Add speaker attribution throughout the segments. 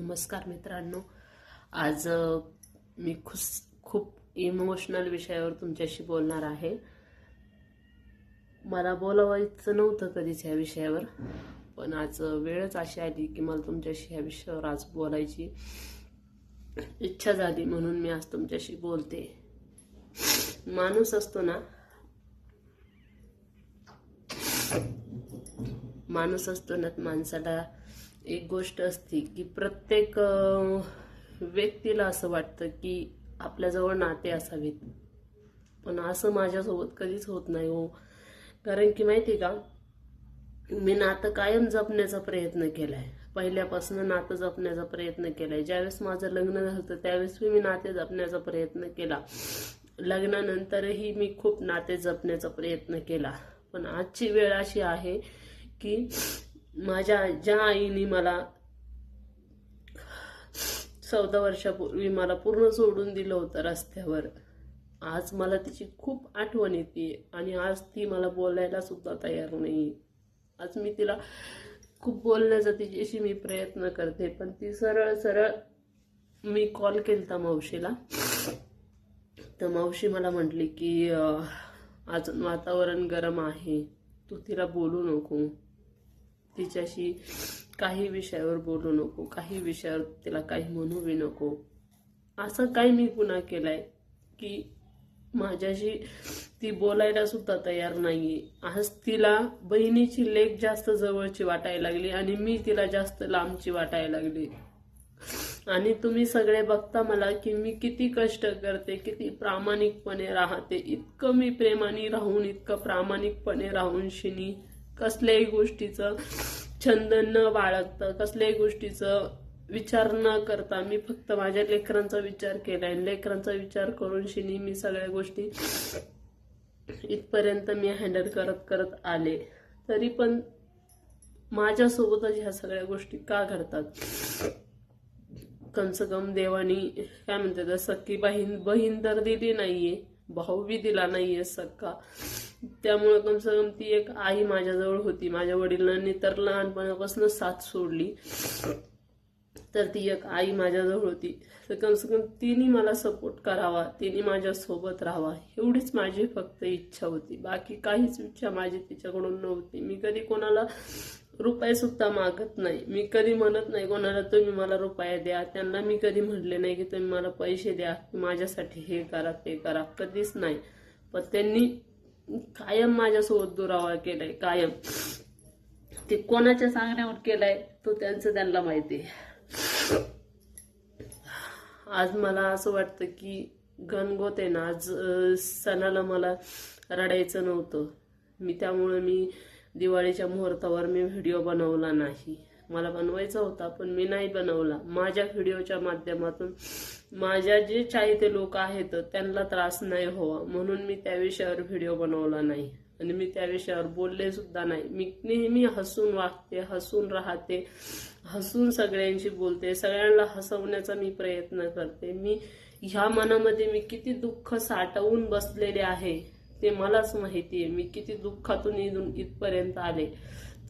Speaker 1: नमस्कार मित्रांनो. आज मी खुस खूप इमोशनल विषयावर तुमच्याशी बोलणार आहे. मला बोलावायचं नव्हतं कधीच ह्या विषयावर पण आज वेळच अशी आली की मला तुमच्याशी ह्या विषयावर आज बोलायची इच्छा झाली म्हणून मी आज तुमच्याशी बोलते. माणूस असतो ना माणूस असतो ना माणसाला एक गोष्ट असते की प्रत्येक व्यक्तीला असं वाटतं की आपल्याजवळ नाते असावेत. पण असं माझ्यासोबत कधीच होत नाही हो. कारण की माहिती का मी नातं कायम जपण्याचा प्रयत्न केलाय. पहिल्यापासून नातं जपण्याचा प्रयत्न केलाय. ज्यावेळेस माझं लग्न झालं त्यावेळेस मी नाते जपण्याचा प्रयत्न केला. लग्नानंतरही मी खूप नाते जपण्याचा प्रयत्न केला. पण आजची वेळ अशी आहे की माझ्या ज्या आईने मला चौदा वर्षापूर्वी मला पूर्ण सोडून दिलं होतं रस्त्यावर आज मला तिची खूप आठवण येते आणि आज ती मला बोलायला सुद्धा तयार नाही. आज मी तिला खूप बोलण्याचा तिच्याशी मी प्रयत्न करते पण ती सरळ सरळ मी कॉल केलता मावशीला. तर मावशी मला म्हटली की आज वातावरण गरम आहे तू तिला बोलू नको. तिच्याशी काही विषयावर बोलू नको काही विषयावर तिला काही म्हणूही नको. असं काही मी गुन्हा केलाय की माझ्याशी ती बोलायला सुद्धा तयार नाहीये. आज तिला बहिणीची लेख जास्त जवळची वाटायला लागली आणि मी तिला जास्त लांबची वाटायला लागली. आणि तुम्ही सगळे बघता मला की मी किती कष्ट करते किती प्रामाणिकपणे राहते. इतकं मी प्रेमाने राहून इतकं प्रामाणिकपणे राहून शिनी कसल्याही गोष्टीचं छंद न बाळगता कसल्याही गोष्टीचं विचार न करता मी फक्त माझ्या लेकरांचा विचार केलाय लेकरांचा विचार करून शिनी मी सगळ्या गोष्टी इथपर्यंत मी हँडल करत करत आले. तरी पण माझ्यासोबतच ह्या सगळ्या गोष्टी का घडतात? कम से कम देवानी काय म्हणते तर सख्खी बहीण बहीण तर दिली नाहीये. भाऊ बी दिला नाहीये सक्का. त्यामुळे कम से कम ती एक आई माझ्याजवळ होती. माझ्या वडिलांनी तर लहानपणापासून साथ सोडली. तर ती एक आई माझ्याजवळ होती. तर कम से कम तिने मला सपोर्ट करावा. तिने माझ्या सोबत राहावा. एवढीच माझी फक्त इच्छा होती. बाकी काहीच इच्छा माझी तिच्याकडून नव्हती. मी कधी कोणाला रुपये सुद्धा मागत नाही. मी कधी म्हणत नाही कोणाला तुम्ही मला रुपये द्या. त्यांना मी कधी म्हटले नाही की तुम्ही मला पैसे द्या. माझ्यासाठी हे करा ते करा. कधीच नाही. पण त्यांनी कायम माझ्यासोबत दुरावा केलाय कायम. ते कोणाच्या सांगण्यावर केलाय तो त्यांचं त्यांना माहिती आहे. आज मला असं वाटतं की गणगोत आहे ना आज सणाला मला रडायचं नव्हतं. मी त्यामुळे मी दिवाळीच्या मुहूर्तावर मी व्हिडिओ बनवला नाही. मला बनवायचा होता पण मी नाही बनवला. माझ्या व्हिडिओच्या माध्यमातून माझ्या जे चाहते लोक आहेत त्यांना त्रास नाही व्हावा. म्हणून मी त्या विषयावर व्हिडिओ बनवला नाही. आणि मी त्या विषयावर बोलले सुद्धा नाही. मी नेहमी हसून वागते हसून राहते हसून सगळ्यांशी बोलते सगळ्यांना हसवण्याचा मी प्रयत्न करते. मी ह्या मनामध्ये मी किती दुःख साठवून बसलेले आहे. ते मलाच माहिती आहे. मी किती दुःखातून इथून इथपर्यंत आले.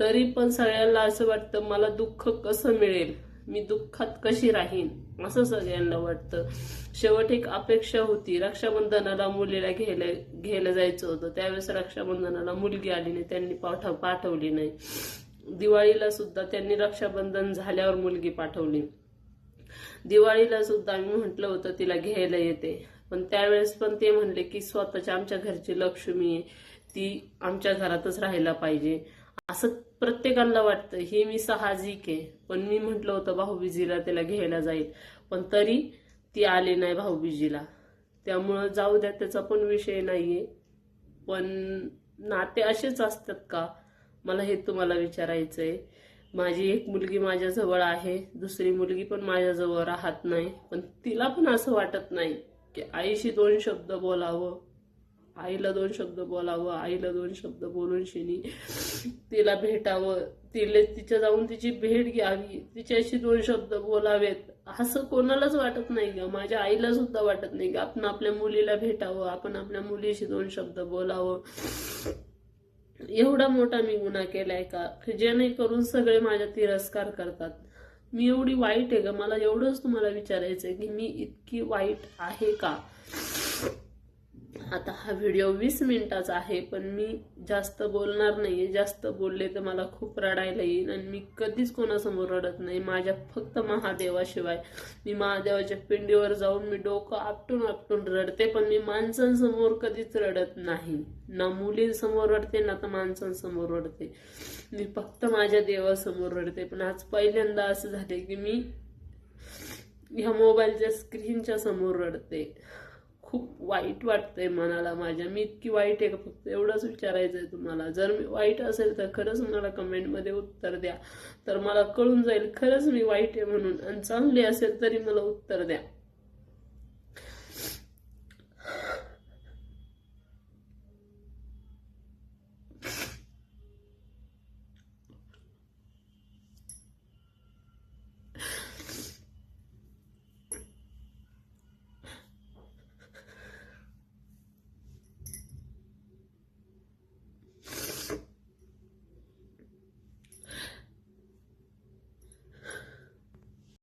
Speaker 1: तरी पण सगळ्यांना असं वाटतं मला दुःख कसं मिळेल? मी दुःखात कशी राहीन? असं सगळ्यांना वाटतं. शेवट एक अपेक्षा होती. रक्षाबंधनाला मुलीला घ्यायला घ्यायला जायचं होतं. त्यावेळेस रक्षाबंधनाला मुलगी आली नाही. त्यांनी पाठव पाठवली नाही. दिवाळीला सुद्धा त्यांनी रक्षाबंधन झाल्यावर मुलगी पाठवली. दिवाळीला सुद्धा मी म्हटलं होतं तिला घ्यायला येते. पण त्यावेळेस पण ते म्हणले की स्वतःच्या आमच्या घरची लक्ष्मी आहे. ती आमच्या घरातच राहायला पाहिजे. असं प्रत्येकाला वाटतं हे मी साहजिक आहे. पण मी म्हटलं होतं भाऊबीजीला त्याला घ्यायला जाईल. पण तरी ती आली नाही भाऊबीजीला. त्यामुळं जाऊ द्या त्याचा पण विषय नाहीये. पण नाते असेच असतात का? मला हे तुम्हाला विचारायचंय. माझी एक मुलगी माझ्याजवळ आहे दुसरी मुलगी पण माझ्याजवळ राहत नाही. पण तिला पण असं वाटत नाही. की आईशी दोन शब्द बोलावं आईला दोन शब्द बोलावं आईला दोन शब्द बोलून शिनी तिला भेटावं तिला तिच्या जाऊन तिची भेट घ्यावी तिच्याशी दोन शब्द बोलावेत. असं कोणालाच वाटत नाही ग. माझ्या आईला सुद्धा वाटत नाही की आपण आपल्या मुलीला भेटावं आपण आपल्या मुलीशी दोन शब्द बोलावं. एवढा मोठा मी गुन्हा केलाय का? जेणेकरून सगळे माझ्या तिरस्कार करतात. मी एवढी वाईट आहे का? मला एवढंच तुम्हाला विचारायचं आहे की मी इतकी वाईट आहे का? आता हा व्हिडिओ वीस मिनिटाचा आहे पण मी जास्त बोलणार नाहीये. जास्त बोलले तर मला खूप रडायला येईल आणि मी कधीच कोणासमोर रडत नाही. माझ्या फक्त महादेवाशिवाय मी महादेवाच्या पिंडीवर जाऊन मी डोकं आपटून आपटून रडते पण मी माणसांसमोर कधीच रडत नाही. ना मुलींसमोर रडते ना तर माणसांसमोर रडते. मी फक्त माझ्या देवासमोर रडते. पण आज पहिल्यांदा असं झाले की मी ह्या मोबाईलच्या स्क्रीनच्या समोर रडते. खूप वाईट वाटतंय मनाला माझ्या. मी इतकी वाईट आहे का फक्त एवढंच विचारायचं आहे तुम्हाला. जर मी वाईट असेल तर खरंच मला कमेंटमध्ये उत्तर द्या. तर मला कळून जाईल खरंच मी वाईट आहे म्हणून. आणि चांगली असेल तरी मला उत्तर द्या.